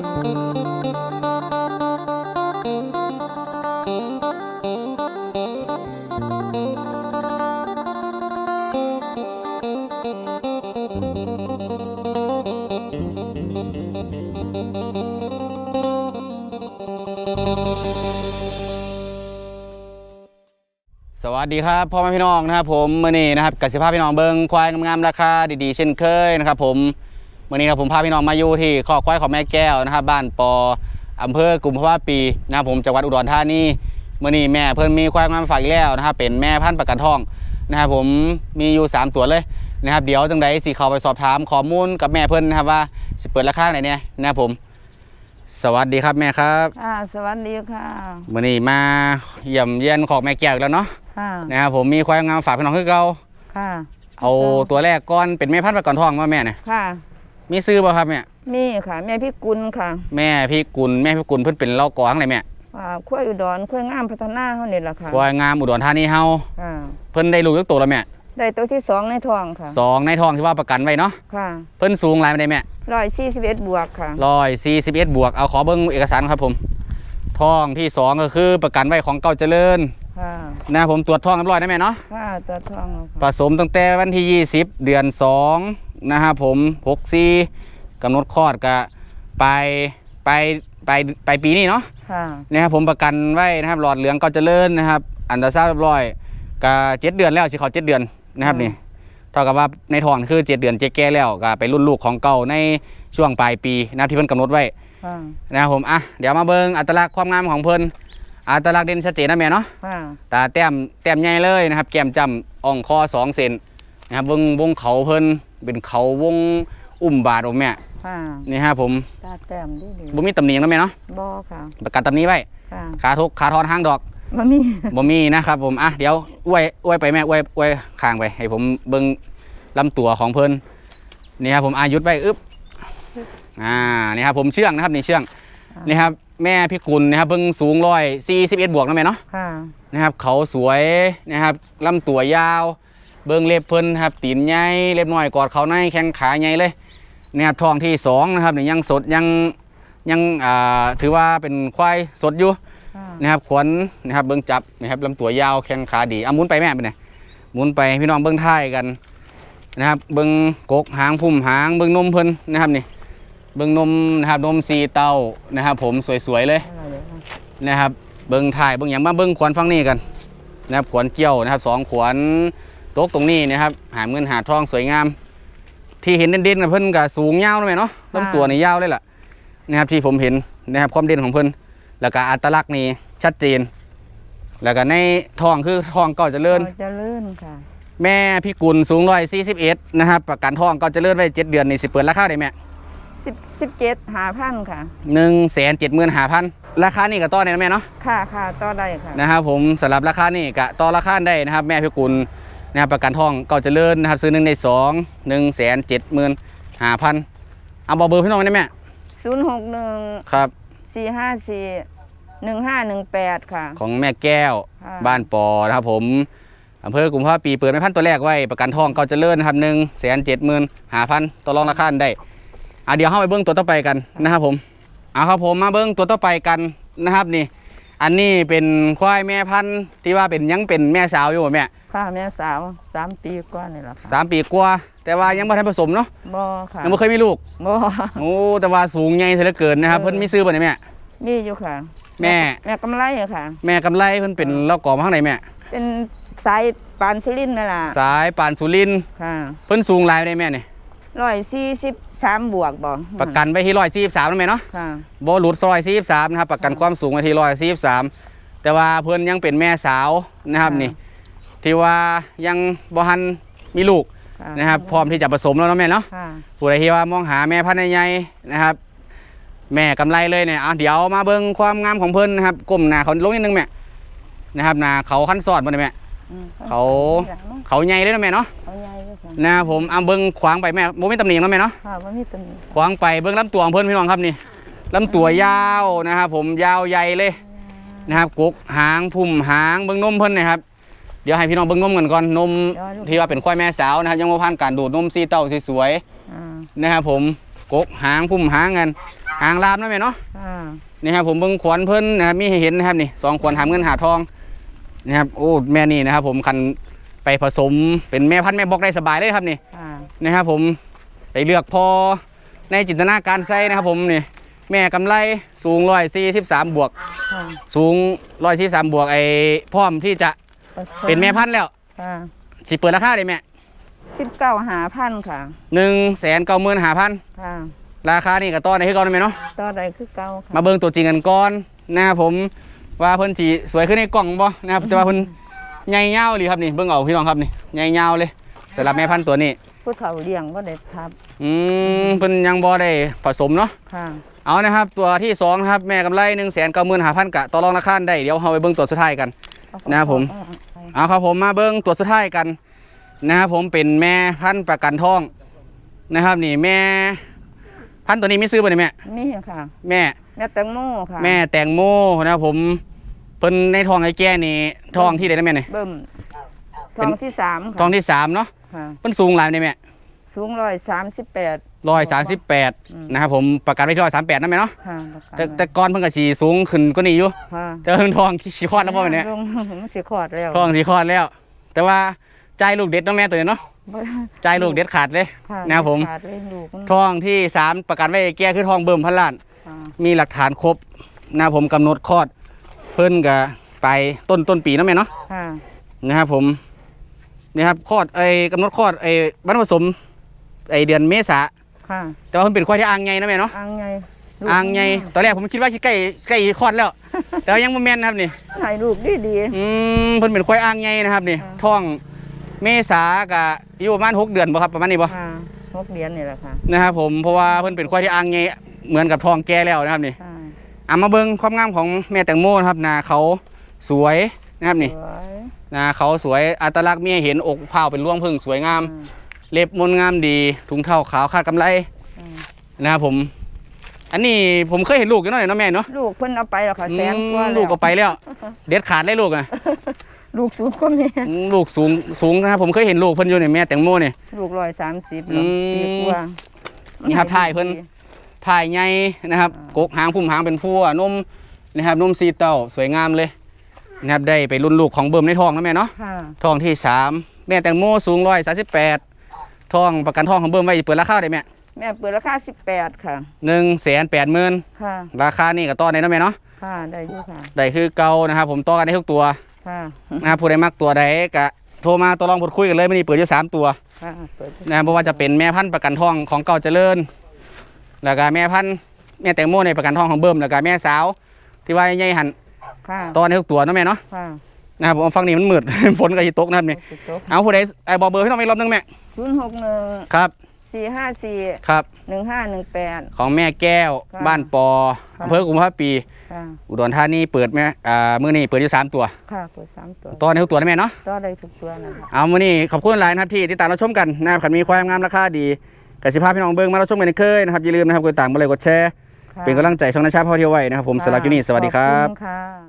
สวัสดีครับพ่อแม่พี่น้องนะครับผมมื่อนี้นะครับกสิภาพพี่น้องเบิงควายงามราคาดีๆ เช่นเคยนะครับผม มื่อนี้ครับผมพาพี่น้องมาอยู่ที่ข้อกควายของแม่แก้วนะครับ บ้านปออำเภอกุมภาวะปีนะครับผมจังหวัดอุดรธานีมื่อนี้แม่เพิ่นมีควายงามมาฝากอีกแล้วนะครับ เป็นแม่พันธุ์ประกันทองนะครับผมมีอยู่ 3 ตัวเลยนะครับ เดี๋ยวจังใดสิเข้าไปสอบถามข้อมูลกับแม่เพิ่นนะครับว่าสิเปิดราคาไหนเนี่ยนะครับผม สวัสดีครับแม่ครับค่ะสวัสดีค่ะมื่อนี้มาเยี่ยมเยียนของแม่แก้วอีกแล้วเนาะค่ะนะครับผมมีควายงามฝากพี่น้องคือเก่าค่ะ เอาตัวแรกก่อนเป็นแม่พันธุ์ประกันทองมาแม่เนี่ยค่ะ มีซื้อบ่ครับแม่ มีค่ะ แม่พี่กุลค่ะแม่พี่กุลแม่พี่กุลเพิ่นเป็นเล่ากอทั้งไรแม่อ่าขั้วอุดรขั้วงามพัฒนาเขาเนี่ยแหละค่ะควายงามอุดรธานีเฮาค่ะเพิ่นได้ลูกยักตัวแล้วแม่ได้ตัวที่สองในท้องค่ะสองในทองที่ว่าประกันไว้เนาะค่ะเพิ่นสูงหลายปานใดแม่ร้อยสี่สิบเอ็ดบวกค่ะ ร้อยสี่สิบเอ็ดบวกเอาขอเบิ่งเอกสารครับผมทองที่สองก็คือประกันไว้ของเก่าเจริญค่ะนะครับผมตรวจทองเรียบร้อยนะแม่เนาะค่ะตัวท้องแล้วผค่ะสมตั้งแต่วันที่ 20 เดือน 2 นะครับผม64กำหนดคลอดก็ไปไปไปไปปีนี้เนาะค่ะนะครับผมประกันไว้นะครับหลอดเหลืองก็เจะเลิ่นนะครับ อันตราซาวด์เรียบร้อยก็เจ็ดเดือนแล้วสิเขาเจ็ดเดือนนะครับนี่เท่ากับว่าในท้องคือเจ็ดเดือนเจ๊แก่แล้วก็ไปรุ่นลูกของเก่าในช่วงปลายปีนะครับที่เพิ่นกำหนดไว้ค่ะนะครับผมอะเดี๋ยวมาเบิ่งอัตลักษณ์ความงามของเพิ่นอัตลักษณ์เด่นชัดเจนนะแม่เนาะค่ะตาแต้มแต้มใหญ่เลยนะครับ แก้มจำอ่องคอสองเซนนะครับวงวงเขาเพิ่น เป็นเขาวงอุ้มบาดออกแม่ค่ะนี่ฮะผมตาแต้มดีดีบ่มีตำหนิหยังนะแม่เนาะบอค่ะประกันตำหนิไว้ค่ะขาทุกขาทอนห้างดอกมามีบ่มีนะครับผมอะเดี๋ยวอวยอวยไปแม่อวยอวยข้างไปให้ผมเบิ่งลำตัวของเพิ่นนี่ครับผมอายุดไว้อึ๊บอ่านี่ครับผมเชื่องนะครับนี่เชื่องนี่ครับแม่พี่กุลนะครับเพิ่งสูงร้อยสี่สิบเอ็ดบวกนะแม่เนาะค่ะนะครับเขาสวยนะครับลำตัวยาว เบิ้งเล็บเพิ่นครับตีนใหญ่เล็บน้อยกอดเขาในแข้งขาใหญ่เลยนะครับท้องที่สองนะครับนี่ยังสดยังยังอ่าถือว่าเป็นควายสดอยู่ค่ะนะครับขวัญนะครับเบิ้งจับนะครับลำตัวยาวแข้งขาดีเอาหมุนไปแม่ไปไหนหมุนไปให้พี่น้องเบิ้งท้ายกันนะครับเบิ้งกกหางพุ่มหางเบิ้งนมเพิ่นนะครับนี่เบิ้งนมนะครับนมสีเต้านะครับ ผมสวยๆเลยอะไรเดี๋ยวค่ะนะครับเบิ้งถ่ายเบิ้งอย่างมาเบิ้งขวานฟังนี่กันนะครับขวานเกี้ยวนะครับสองขวานโต๊ะตรงนี้นะครับ หาเงินหาทองสวยงาม ที่เห็นเด่นๆนะเพิ่นก็สูงยาวนะแม่เนาะลำตัวนี่ยาวเลยล่ะนะครับที่ผมเห็นนะครับความเด่นของเพิ่นแล้วก็อัตลักษณ์นี่ชัดเจน แล้วก็ในทองคือทองก็เจะเลื่อนเจะเลื่อนค่ะ แม่พี่กุลสูงร้อยสี่สิบเอ็ดนะครับประกันทองก็เจะเลื่อนไว้เจ็ดเดือนนี่สิเปิดราคาได้แม่สิบสิบเจ็ดหาพันค่ะหนึ่งแสนเจ็ดหมื่นห้าพันราคานี่ก็ต่อได้นะแม่เนาะค่ะค่ะต่อได้ค่ะนะครับผมสำหรับราคานี่กะต่อราคาได้นะครับ แม่พิกุล นะครับประกันทองเก่าเจริญนะครับซื้อหนึ่งในสองหนึ่งแสนเจ็ดหมื่นห้าพันเอาบอกเบอร์พี่น้องได้ไหมศูนย์หกหนึ่งครับสี่ห้าสี่หนึ่งห้าหนึ่งแปดค่ะ ของแม่แก้วค่ะบ้านปอนะครับผมอำเภอกุมภาวะปีเปิดไม่พันตัวแรกไว้ประกันทองเก่าเจริญนะครับหนึ่งแสนเจ็ดหมื่นห้าพันต่อรองราคาได้อะเดี๋ยวเข้าไปเบิ้งตัวต่อไปกันนะครับผมเอาครับผมมาเบิ้งตัวต่อไปกันนะครับนี่ อันนี้เป็นควายแม่พันธุ์ที่ว่าเป็นยังเป็นแม่สาวอยู่บ่แม่ค่ะแม่สาวสามปีกว่านี่แหละค่ะสามปีกว่าแต่ว่ายังไม่ทันผสมเนาะบอค่ะยังไม่เคยมีลูกบอโอ้แต่ว่าสูงใหญ่เสียเหลือเกินนะครับเออเพิ่นมีซื้อบ่เนี่ยแม่มีอยู่ค่ะ แม่ แม่กำไรอะค่ะ แม่กำไรเพิ่นเป็นเล่ากอมาข้างในแม่ เป็นสายปานซิลินนั่นแหละสายปานสุรินทร์ค่ะ เพิ่นสูงหลายได้แม่นี่ ร้อยสี่สิบสามบวกบอประกันไว้ที่ร้อยสี่สิบสามนะแม่เนาะค่ะบ่หลุดซอยสี่สิบสามนะครับ ประกันความสูงไว้ที่ร้อยสี่สิบสามแต่ว่าเพิ่นยังเป็นแม่สาวนะครับนี่ ที่ว่ายังบ่ทันมีลูกค่ะนะครับ พร้อมที่จะผสมแล้วเนาะแม่เนาะค่ะผู้ใดที่ว่ามองหาแม่พันธุ์ใหญ่ๆนะครับ แม่กำไรเลยเนี่ยอะเดี๋ยวมาเบิ่งความงามของเพิ่นนะครับก้มหน้าเขาลงนิดนึงแม่นะครับหน้าเขาขั้นสอดบ่ได้แม่อืม เขาเขาใหญ่เลยนะแม่เนาะเขาใหญ่เลยค่ะนะครับผมเอาเบิ่งขวางไปแม่บ่มีตำหนิเนาะแม่เนาะค่ะว่ามีตัวนี้ขวางไปเบิ่งลำตัวของเพิ่นพี่น้องครับนี่ลำตัวยาวนะครับผมยาวใหญ่เลยนะครับกกหางพุ่มหางเบิ่งนมเพิ่นนะครับเดี๋ยวให้พี่น้องเบิ่งนมกันก่อนนมที่ว่าเป็นควายแม่สาวนะครับยังบ่ผ่านการดูดนมซีเต้าสวยๆอ่านะครับผมกกหางพุ่มหางกันหางลามนะแม่เนาะค่ะนี่ครับผมเบิ่งขวัญเพิ่นนะครับมีให้เห็นนะครับนี่สองขวัญหามเงินหาทอง นะครับโอ้แม่นี่นะครับ ผมคันไปผสมเป็นแม่พันธุ์แม่บอกได้สบายเลยครับนี่ค่ะนะครับผมไปเลือกพอในจินตนาการใส่นะครับ ผมนี่แม่กำไรสูงร้อยสี่สิบสามบวก ค่ะสูงร้อยสี่สามบวกไอ้พร้อมที่จะผสเป็นแม่พันธุ์แล้วค่ะสิเปิดราคาได้แม่สิบเก้าหาพันค่ะ หนึ่งแสนเก้าหมื่นห้าพันค่ะราคานี่กับต้อนในที่ก่อนได้ไหมเนาะ ต่อใดคือเก้าค่ะมาเบิ่งตัวจริงกันก่อนนะครับผม ว่าเพิ่นสีสวยขึ้นในกล่องบ่นะครับแต่ว่าเพิ่นใหญ่ยาวเลยครับนี่เบิ่งเอาพี่น้องครับนี่ใหญ่ยาวเลยสำหรับแม่พันธุ์ตัวนี้ผู้เฒ่าเลี้ยงก็ได้ทับ อืมเพิ่นยังบ่ได้ผสมเนาะค่ะเอานะครับ ตัวที่สองนะครับแม่กำไร1 9 5 0 0 0กะต่อรองราคาได้เดี๋ยวเราไปเบิ่งตัวสุดท้ายกัน นะครับผม เอาครับผมมาเบิ้งตัวสุดท้ายกันนะครับผมเป็นแม่พันธุ์ประกันทองนะครับ นี่แม่ พันธุ์ตัวนี้ไม่ซื้อป่ะเนี่ยแม่มีค่ะ แม่ แม่แตงโมค่ะ แม่แตงโมนะครับผม เพิ่นในทองไอ้แก่นี่ทองที่ไหนนะแม่เนี่ยเบิ่มทองที่สามค่ะทองที่สามเนาะค่ะ เพิ่นสูงหลายเนี่ยแม่สูงร้อยสามสิบแปด ร้อยสามสิบแปดอืม นะครับผมประกันไว้ที่ร้อยสามแปดนั่นแม่เนาะค่ะประกันแต่แต่ก่อนเพิ่นก็สีสูงขึ้นก็นี่อยู่ค่ะแต่เพิ่นทองสีคลอดแล้วป่ะเนี่ยลงมันสิคลอดแล้วทองสีคลอดแล้ว แต่ว่าใจายลูกเด็ดเนาะแม่ตัวนี้เนาะบ่ใจายลูกเด็ดขาดเลย ค่ะนะครับผม ขาดเลยลูกมันทองที่สามประกันไว้แก้คือทองเบิ่มพันล้าน ค่ะมีหลักฐานครบนะครับผมกำหนดคลอด เพิ่นก็ไปต้นต้นปีเนั่นแม่เนาะค่ะนะครับผมนี่ครับคลอดไอ้กำหนดคลอดไอ้บรรพผสมไอ้เดือนเมษาค่ะแต่ว่าเพิ่นเป็นควายที่อ่างใหญ่นะแม่เนาะอ่างไงลูกอ่างใหญ่ตอนแรกผมคิดว่าใกล้ใกล้คลอดแล้ว แต่ว่ายังบ่แม่นนะครับนี่ให้ลูกดีดีอืมเพิ่นเป็นควายอ่างใหญ่นะครับนี่อ่าท้องเมษากับอยู่ประมาณหกเดือนบ่ครับประมาณนี้บ่ค่ะหกเดือนนี่แหละค่ะนะครับผมเพราะว่าเพิ่นเป็นควายที่อ่างใหญ่เหมือนกับท้องแก่แล้วนะครับนี่ ค่ะเอามาเบิ่งความงามของแม่แตงโมนะครับหนาเขาสวยนะครับนี่ สวยหนาเขาสวยอัตลักษณ์มีให้เห็นอกเผาเป็นร่วงพึ่งสวยงาม อืมเล็บมนงามดีถุงเท้าขาวคาดกำไรอืมนะครับผม อันนี้ผมเคยเห็นลูกอยู่หน่อยเนาะแม่เนาะลูกเพิ่นเอาไปแล้วค่ะแสนกว่าอืมแล้วลูกก็ไปแล้ว เด็ดขาดเลยลูกอะลูกสูงก็มีอืมลูกสูงสูงนะครับผมเคยเห็นลูกเพิ่นอยู่ในแม่แตงโมเนี่ย ลูกร้อยสามสิบอืมปีกว่านี่ครับถ่ายเพิ่น ถ่ายใหญ่นะครับอ่ากกหางพุ่มหางเป็นพัวนมนะครับนมซีเต้าสวยงามเลยนะครับได้ไปรุ่นลูกของเบิ่มในท้องนะแม่เนาะค่ะทองที่สามแม่แตงโมสูงร้อยสาสิบแปดทองประกันทองของเบิ้มไว้เปิดราคาได้แม่แม่เปิดราคาสิบแปดค่ะหนึ่งแสนแปดหมื่นค่ะราคานี่ก็ต่อในนะแม่เนาะค่ะได้อยู่ค่ะได้คือเก่านะครับ ผมต่อกันได้ทุกตัวค่ะนะครับผู้ใดมักตัวใดก็โทรมาตัวลองพูดคุยกันเลยไม่นี่เปิดอยู่สามตัวค่ะเปิดนะครับเพราะว่าจะเป็นแม่พันธุ์ประกันทองของเก่าเจริญ แล้วก็แม่พันธุ์แม่แตงโมในประกันทองของเบิ้มแล้วก็แม่สาว ที่ว่าใหญ่ๆหันค่ะต่อในทุกตัวเนาะแม่เนาะค่ะนะครับผมฟังนี่มันมืด ฝนก็จะตกนะครับนี่สิบตกเอาผู้ใดไอ้บอกเบอร์ให้น้องอีกรอบนึงแม่ศูนย์หกหนึ่งครับสี่ห้าสี่ครับ หนึ่งห้าหนึ่งแปด ของแม่แก้วค่ะบ้านปอค่ะ อำเภอกุมภาปี ค่ะอุดรธานีเปิดแม่อ่ามื้อนี้เปิดอยู่สามตัวค่ะเปิดสามตัวต่อในทุกตัวนะแม่เนาะ ต่อได้ทุกตัวนะคะ เอามื้อนี้ขอบคุณหลายนะครับที่ติดตามเราชมกันนะครับขันมีความงามราคาดี กสิภาพพี่น้องเบิ่งมาเราชมกันอีกเคยนะครับอย่าลืมนะครับกดติดตามมาเลยกดแชร์ค่ะเป็นกำลังใจช่องนาชาพ่อเที่ยวไว้นะครับผมสำหรับที่นี่สวัสดีครับขอณค่ะ